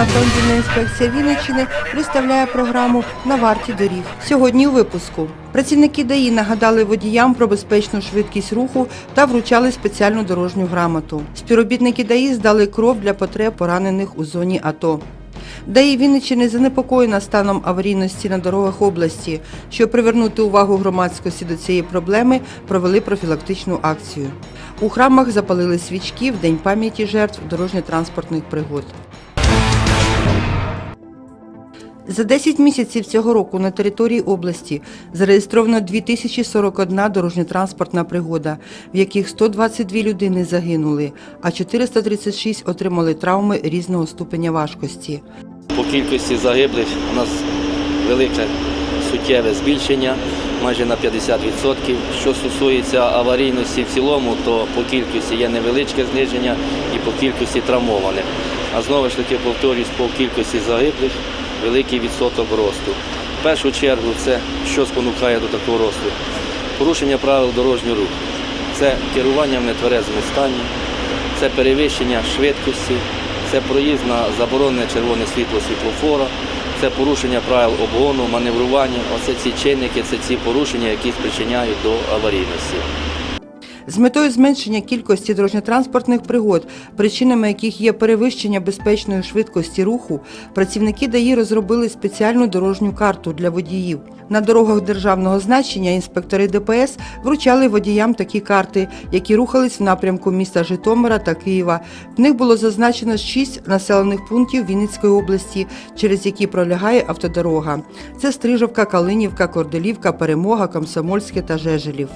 Автомобільна інспекція Вінниччини представляє програму на варті доріг. Сьогодні у випуску працівники ДАІ нагадали водіям про безпечну швидкість руху та вручали спеціальну дорожню грамоту. Співробітники ДАІ здали кров для потреб поранених у зоні АТО. ДАІ Вінниччини занепокоєна станом аварійності на дорогах області. Щоб привернути увагу громадськості до цієї проблеми, провели профілактичну акцію. У храмах запалили свічки в День пам'яті жертв дорожньо-транспортних пригод. За 10 місяців цього року на території області зареєстровано 2041 дорожньо-транспортна пригода, в яких 122 людини загинули, а 436 отримали травми різного ступеня важкості. По кількості загиблих у нас велике суттєве збільшення, майже на 50%. Що стосується аварійності в цілому, то по кількості є невеличке зниження і по кількості травмованих. А знову ж таки повторюсь, по кількості загиблих великий відсоток росту. В першу чергу це що спонукає до такого росту? Порушення правил дорожнього руху. Це керування в нетверезому стані, це перевищення швидкості, це проїзд на заборонене червоне світло світлофора, це порушення правил обгону, маневрування. Оце ці чинники, це ці порушення, які спричиняють до аварійності. З метою зменшення кількості дорожньо-транспортних пригод, причинами яких є перевищення безпечної швидкості руху, працівники ДАІ розробили спеціальну дорожню карту для водіїв. На дорогах державного значення інспектори ДПС вручали водіям такі карти, які рухались в напрямку міста Житомира та Києва. В них було зазначено шість населених пунктів Вінницької області, через які пролягає автодорога. Це Стрижовка, Калинівка, Корделівка, Перемога, Комсомольське та Жежелів.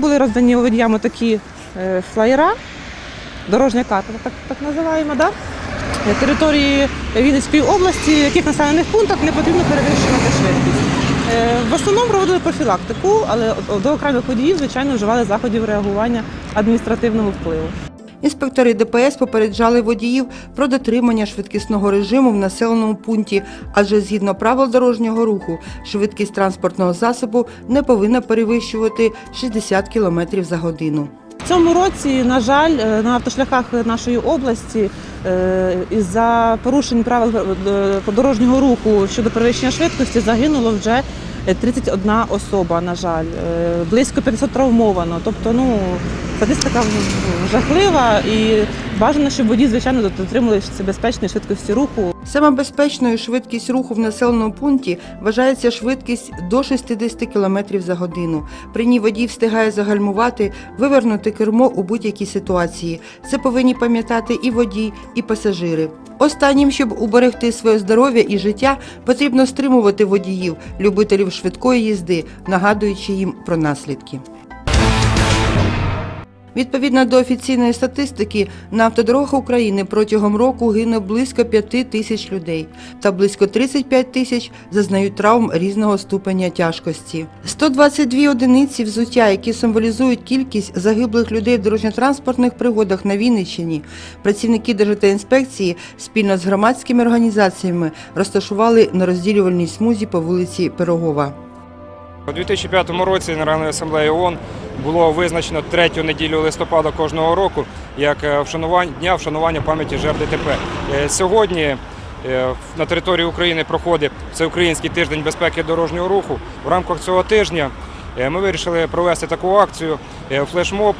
Були роздані водіям такі е, флаєра, дорожня карта, так, так називаємо, да? Е, території Вінницької області, в яких населених пунктах не потрібно перевищувати швидкість. Е, В основному проводили профілактику, але до окремих водіїв, звичайно, вживали заходів реагування адміністративного впливу. Інспектори ДПС попереджали водіїв про дотримання швидкісного режиму в населеному пункті, адже згідно правил дорожнього руху швидкість транспортного засобу не повинна перевищувати 60 км за годину. В цьому році, на жаль, е, на автошляхах нашої області е, із-за порушень правил е, дорожнього руху щодо перевищення швидкості загинуло вже 31 особа, на жаль, Е, близько 500 травмовано. Тобто, ну статистика жахлива і бажано, щоб водії, звичайно, дотримувалися безпечної швидкості руху. Саме безпечною швидкість руху в населеному пункті вважається швидкість до 60 км за годину. При ній водій встигає загальмувати, вивернути кермо у будь-якій ситуації. Це повинні пам'ятати і водій, і пасажири. Останнім, щоб уберегти своє здоров'я і життя, потрібно стримувати водіїв, любителів швидкої їзди, нагадуючи їм про наслідки. Відповідно до офіційної статистики, на автодорогах України протягом року гине близько 5 тисяч людей та близько 35 тисяч зазнають травм різного ступеня тяжкості. 122 одиниці взуття, які символізують кількість загиблих людей в дорожньо-транспортних пригодах на Вінниччині, працівники Державтоінспекції спільно з громадськими організаціями розташували на розділювальній смузі по вулиці Пирогова. У 2005 році Генеральною асамблеєю ООН було визначено третю неділю листопада кожного року як е, вшанування дня вшанування пам'яті жертв ДТП. Е, Сьогодні е, на території України проходить Всеукраїнський тиждень безпеки дорожнього руху. В рамках цього тижня ми вирішили провести таку акцію флешмоб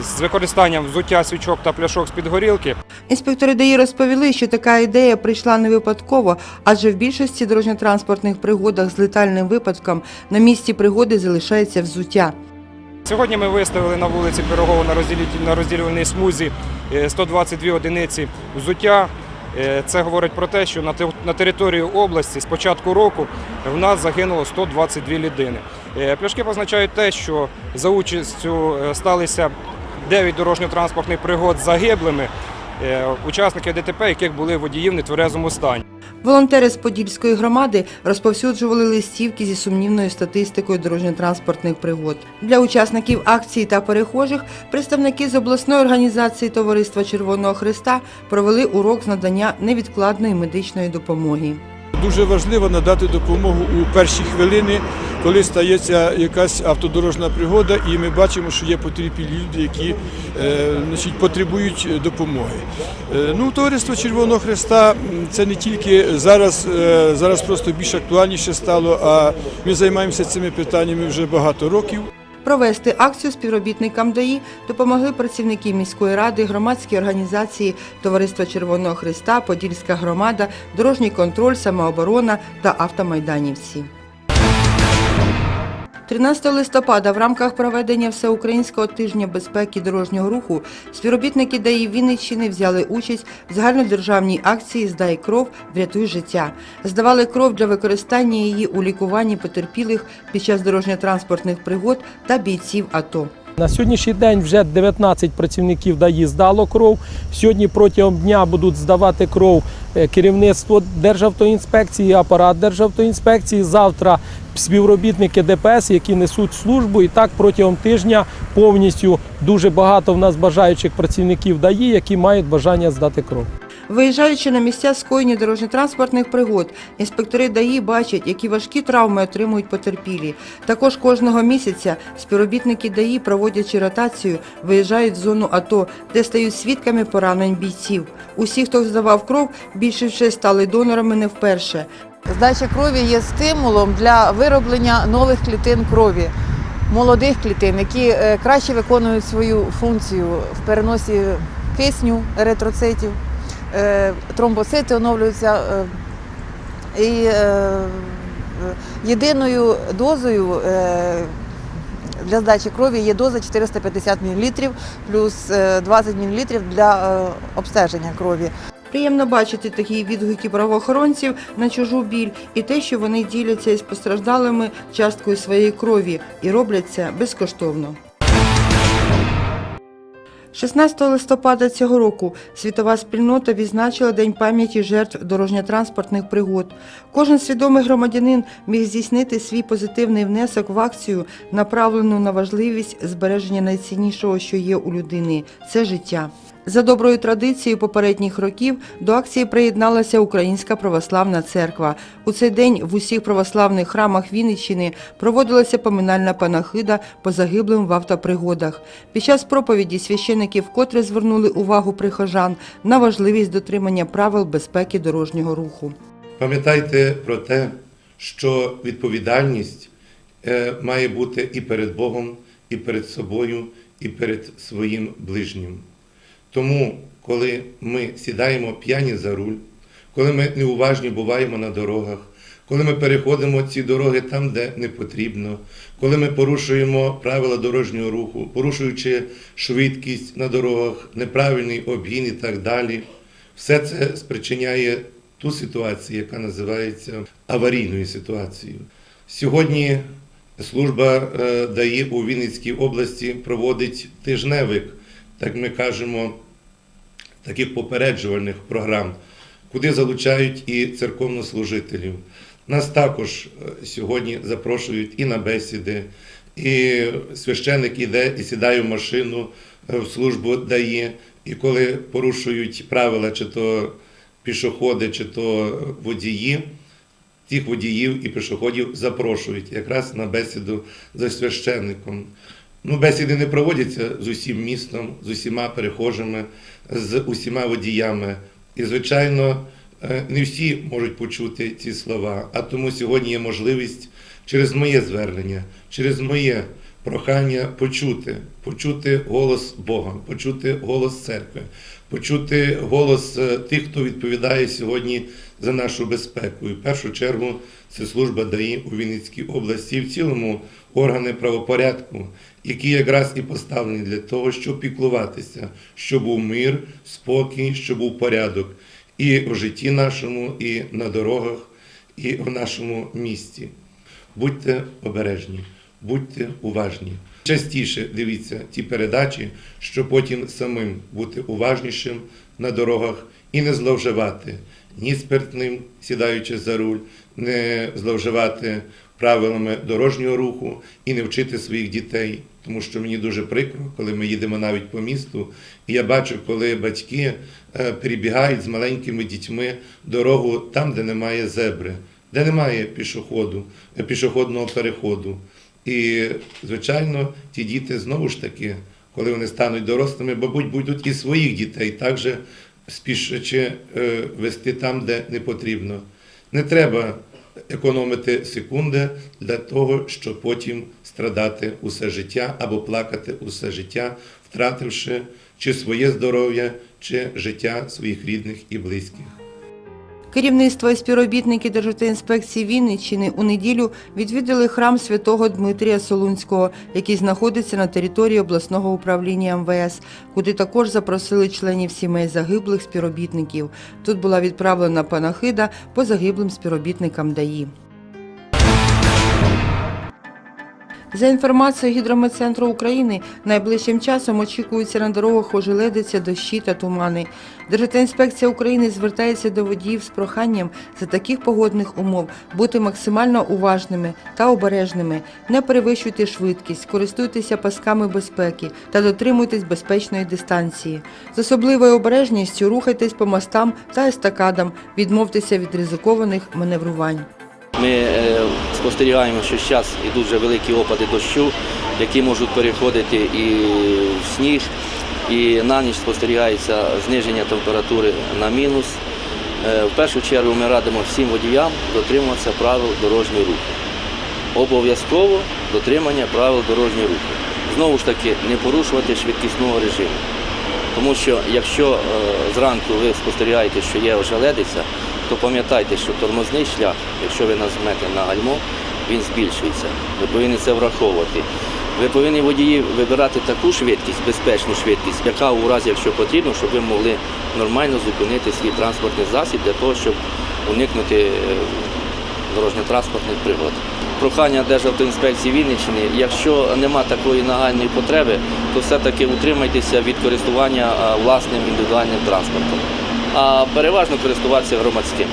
з використанням взуття свічок та пляшок з-під горілки. Інспектори ДАІ розповіли, що така ідея прийшла не випадково, адже в більшості дорожньо-транспортних пригодах з летальним випадком на місці пригоди залишається взуття. Сьогодні ми виставили на вулиці Пирогова на розділювальній смузі е, 122 одиниці взуття. Е, Це говорить про те, що на території області з початку року в нас загинуло 122 людини. Е, Пляшки позначають те, що за участю е, сталися 9 дорожньо-транспортних пригод загиблими, е, учасники ДТП, яких були водії в нетверезому стані. Волонтери з Подільської громади розповсюджували листівки зі сумнівною статистикою дорожньо-транспортних пригод. Для учасників акції та перехожих представники з обласної організації Товариства Червоного Христа провели урок з надання невідкладної медичної допомоги. Дуже важливо надати допомогу у перші хвилини, коли стається якась автодорожна пригода, і ми бачимо, що є потрібні люди, які е, значить, потребують допомоги. Е, Ну, Товариство Червоного Христа це не тільки зараз, е, зараз просто більш актуальніше стало, а ми займаємося цими питаннями вже багато років. Провести акцію співробітникам ДАІ допомогли працівники міської ради, громадські організації, Товариства Червоного Христа, Подільська громада, Дорожній контроль, самооборона та автомайданівці. 13 листопада в рамках проведення Всеукраїнського тижня безпеки дорожнього руху співробітники ДАІ Вінниччини взяли участь в загальнодержавній акції Здай кров, врятуй життя. Здавали кров для використання її у лікуванні потерпілих під час дорожньо-транспортних пригод та бійців АТО. На сьогоднішній день вже 19 працівників ДАІ здало кров. Сьогодні протягом дня будуть здавати кров керівництво Державтоінспекції, апарат Державтоінспекції. Завтра співробітники ДПС, які несуть службу. І так протягом тижня повністю дуже багато в нас бажаючих працівників ДАІ, які мають бажання здати кров. Виїжджаючи на місця скоєння дорожньо-транспортних пригод, інспектори ДАІ бачать, які важкі травми отримують потерпілі. Також кожного місяця співробітники ДАІ, проводячи ротацію, виїжджають в зону АТО, де стають свідками поранень бійців. Усі, хто здавав кров, більше вже стали донорами не вперше. Здача крові є стимулом для вироблення нових клітин крові, молодих клітин, які е, краще виконують свою функцію в переносі кисню еритроцитів, тромбоцити оновлюються. е, І е, єдиною дозою е, для здачі крові є доза 450 мл плюс е, 20 мл для е, обстеження крові. Приємно бачити такі відгуки правоохоронців на чужу біль і те, що вони діляться із постраждалими часткою своєї крові і роблять це безкоштовно. 16 листопада цього року світова спільнота відзначила День пам'яті жертв дорожньо-транспортних пригод. Кожен свідомий громадянин міг здійснити свій позитивний внесок в акцію, направлену на важливість збереження найціннішого, що є у людини це життя. За доброю традицією попередніх років до акції приєдналася Українська православна церква. У цей день в усіх православних храмах Вінниччини проводилася поминальна панахида по загиблим в автопригодах. Під час проповіді священики вкотре звернули увагу прихожан на важливість дотримання правил безпеки дорожнього руху. Пам'ятайте про те, що відповідальність е, має бути і перед Богом, і перед собою, і перед своїм ближнім. Тому, коли ми сідаємо п'яні за руль, коли ми неуважні буваємо на дорогах, коли ми переходимо ці дороги там, де не потрібно, коли ми порушуємо правила дорожнього руху, порушуючи швидкість на дорогах, неправильний обгін і так далі, все це спричиняє ту ситуацію, яка називається аварійною ситуацією. Сьогодні служба е, ДАІ у Вінницькій області проводить тижневик, так ми кажемо, таких попереджувальних програм, куди залучають і церковнослужителів. Нас також е, сьогодні запрошують і на бесіди, і священник іде і сідає в машину е, в службу дає, і коли порушують правила, чи то пішоходи, чи то водії, тих водіїв і пішоходів запрошують якраз на бесіду за священником. Ну, бесіди не проводяться з усім містом, з усіма перехожими, з усіма водіями. І, звичайно, е, не всі можуть почути ці слова. А тому сьогодні є можливість через моє звернення, через моє прохання почути, почути голос Бога, почути голос церкви, почути голос е, тих, хто відповідає сьогодні за нашу безпеку. І в першу чергу це служба ДАІ у Вінницькій області і в цілому органи правопорядку, які якраз і поставлені для того, щоб піклуватися, щоб був мир, спокій, щоб був порядок і в житті нашому, і на дорогах, і в нашому місті. Будьте обережні, будьте уважні. Частіше дивіться ті передачі, щоб потім самим бути уважнішим на дорогах і не зловживати ні спиртним, сідаючи за руль, не зловживати правилами дорожнього руху і не вчити своїх дітей тому що мені дуже прикро, коли ми їдемо навіть по місту, і я бачу, коли батьки е, перебігають з маленькими дітьми дорогу там, де немає зебри, де немає пішоходу, е, пішохідного переходу. І, звичайно, ті діти знову ж таки, коли вони стануть дорослими, мабуть, будуть і своїх дітей також спішачи е, вести там, де не потрібно. Не треба економити секунди для того, щоб потім страдати усе життя або плакати усе життя, втративши чи своє здоров'я, чи життя своїх рідних і близьких. Керівництво і співробітники Державтоінспекції Вінниччини у неділю відвідали храм святого Дмитрія Солунського, який знаходиться на території обласного управління МВС, куди також запросили членів сімей загиблих співробітників. Тут була відправлена панахида по загиблим співробітникам ДАІ. За інформацією Гідрометцентру України, найближчим часом очікується на дорогах ожеледиця, дощі та тумани. Державтоінспекція України звертається до водіїв з проханням за таких погодних умов бути максимально уважними та обережними, не перевищуйте швидкість, користуйтеся пасками безпеки та дотримуйтесь безпечної дистанції. З особливою обережністю рухайтесь по мостам та естакадам, відмовтеся від ризикованих маневрувань. Ми е, спостерігаємо, що зараз йдуть вже великі опади дощу, які можуть переходити і в сніг. І на ніч спостерігається зниження температури на мінус. Е, В першу чергу ми радимо всім водіям дотримуватися правил дорожнього руху. Обов'язково дотримання правил дорожнього руху. Знову ж таки, не порушувати швидкісного режиму. Тому що якщо е, зранку ви спостерігаєте, що є ожеледиця, то пам'ятайте, що тормозний шлях, якщо ви нажмете на гальмо, він збільшується. Ви повинні це враховувати. Ви повинні водії вибирати таку швидкість, безпечну швидкість, яка у разі, якщо потрібно, щоб ви могли нормально зупинити свій транспортний засіб для того, щоб уникнути е, дорожньо-транспортних пригод. Прохання Державтоінспекції Вінниччини, якщо нема такої нагальної потреби, то все-таки утримайтеся від користування власним індивідуальним транспортом, а переважно користуватися громадським.